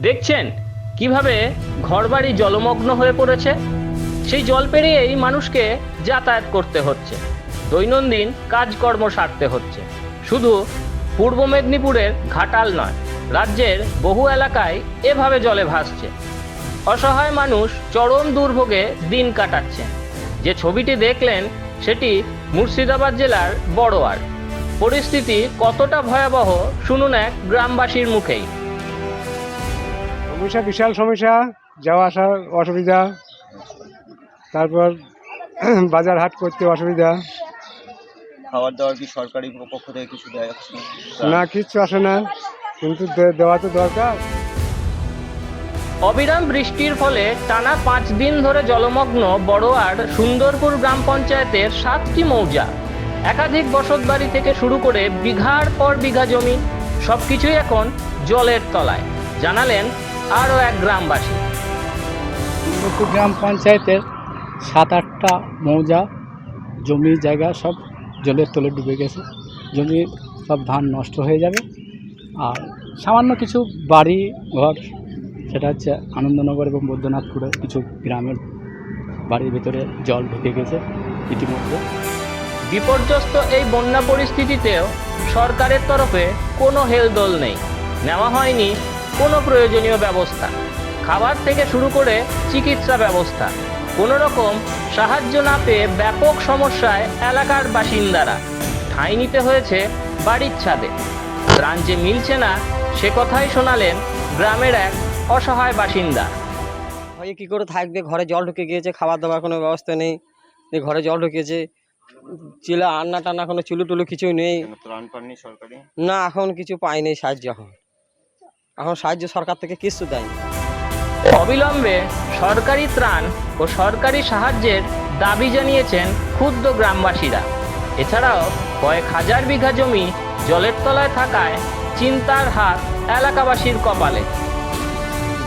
দেখছেন কীভাবে ঘরবাড়ি জলমগ্ন হয়ে পড়েছে? সেই জল পেরিয়েই মানুষকে যাতায়াত করতে হচ্ছে। দৈনন্দিন কাজকর্ম সারতে হচ্ছে। শুধু পূর্ব মেদিনীপুরের ঘাটাল নয়, রাজ্যের বহু এলাকায় এভাবে জলে ভাসছে। অসহায় মানুষ চরম দুর্ভোগে দিন কাটাচ্ছে যে ছবিটি দেখলেন সেটি মুর্শিদাবাদ জেলার বড়োয়ার। পরিস্থিতি কতটা ভয়াবহ শুনুন এক গ্রামবাসীর মুখেই। সমস্যা বিশাল সমস্যা যাওয়া আসা অসুবিধা তারপর বাজার হাট করতে অসুবিধা। খাবার দাবার কি সরকারি পক্ষ থেকে কিছু দেয় যাচ্ছে না? কিছু আসে না কিন্তু দেওয়া তো দরকার। অবিরাম বৃষ্টির ফলে টানা পাঁচ দিন ধরে জলমগ্ন বড়োয়ার সুন্দরপুর গ্রাম পঞ্চায়েতের সাতটি মৌজা। একাধিক বসতবাড়ি থেকে শুরু করে বিঘার পর বিঘা জমি সবকিছুই এখন জলের তলায়। জানালেন আরও এক গ্রামবাসী। গ্রাম পঞ্চায়েতের সাত আটটা মৌজা জমি জায়গা সব জলের তলে ডুবে গেছে। জমি সব ধান নষ্ট হয়ে যাবে। আর সামান্য কিছু বাড়ি ঘর সেটা হচ্ছে আনন্দনগর এবং বৈদ্যনাথপুরে কিছু গ্রামের বাড়ির ভিতরে জল ঢুকে গেছে ইতিমধ্যে। বিপর্যস্ত এই বন্যা পরিস্থিতিতেও সরকারের তরফে কোনো হেলদোল নেই। নেওয়া হয়নি কোনো প্রয়োজনীয় ব্যবস্থা। খাবার থেকে শুরু করে চিকিৎসা ব্যবস্থা। কোনো রকম সাহায্য না পেয়ে ব্যাপক সমস্যায় এলাকার বাসিন্দারা। ঠাঁই নিতে হয়েছে বাড়ির ছাদে। ত্রাণ যে মিলছে না সে কথাই শোনালেন গ্রামের এক অসহায় বাসিন্দা। ভয়ে কী করে থাকবে? ঘরে জল ঢুকে গিয়েছে খাবার দাবার কোনো ব্যবস্থা নেই। যে ঘরে জল ঢুকেছে চিলা আন্না টান্না কোনো চুলু টুলু কিছু নেই ত্রাণ পাননি সরকারি? না এখন কিছু পাইনি সাহায্য এখন। এখন সাহায্য সরকার থেকে কিছু দেয়নি। অবিলম্বে সরকারি ত্রাণ ও সরকারি সাহায্যের দাবি জানিয়েছেন ক্ষুদ্র গ্রামবাসীরা। এছাড়াও কয়েক হাজার বিঘা জমি জলের তলায় থাকায় চিন্তার হাত এলাকাবাসীর কপালে।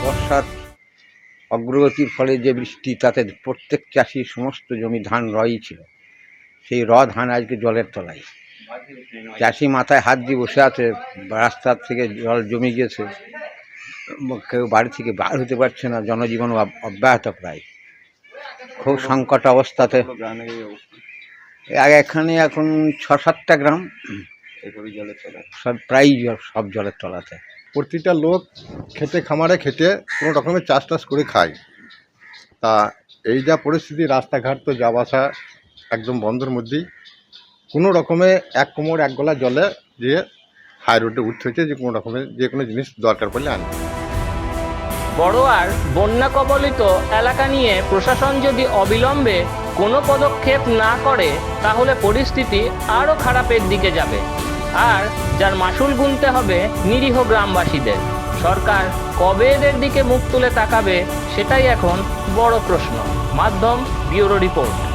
বর্ষার অগ্রগতির ফলে যে বৃষ্টি তাতে প্রত্যেক চাষির সমস্ত জমি ধান রয়ই ছিল। সেই র ধান আজকে জলের তলায়। চাষি মাথায় হাত দিয়ে বসে আছে, রাস্তার থেকে জল জমে গিয়েছে। কেউ বাড়ি থেকে বার হতে পারছে না, জনজীবন অব্যাহত প্রায়। খুব সংকট অবস্থাতে। এখানে এখন ছ সাতটা গ্রাম। সব প্রায়ই জল- সব জলের তলাতে। প্রতিটা লোক খেতে খামারে খেতে কোনো রকমের চাষ টাস করে খায়। তা এই যা পরিস্থিতি, রাস্তাঘাট তো যাওয়া আসা একদম বন্ধের মধ্যেই। কোনো রকমে এক কোমর, এক গলা জলে দিয়ে হাই রোডে উঠতে হচ্ছে যে কোনো রকমের যে কোনো জিনিস দরকার পড়লে আনবে। বড়োয়ার বন্যা কবলিত এলাকা নিয়ে প্রশাসন যদি অবিলম্বে কোনো পদক্ষেপ না করে, তাহলে পরিস্থিতি আরও খারাপের দিকে যাবে। আর যার মাসুল গুনতে হবে নিরীহ গ্রামবাসীদের। সরকার কবে এদের দিকে মুখ তুলে তাকাবে, সেটাই এখন বড় প্রশ্ন। মাধ্যম ব্যুরো রিপোর্ট।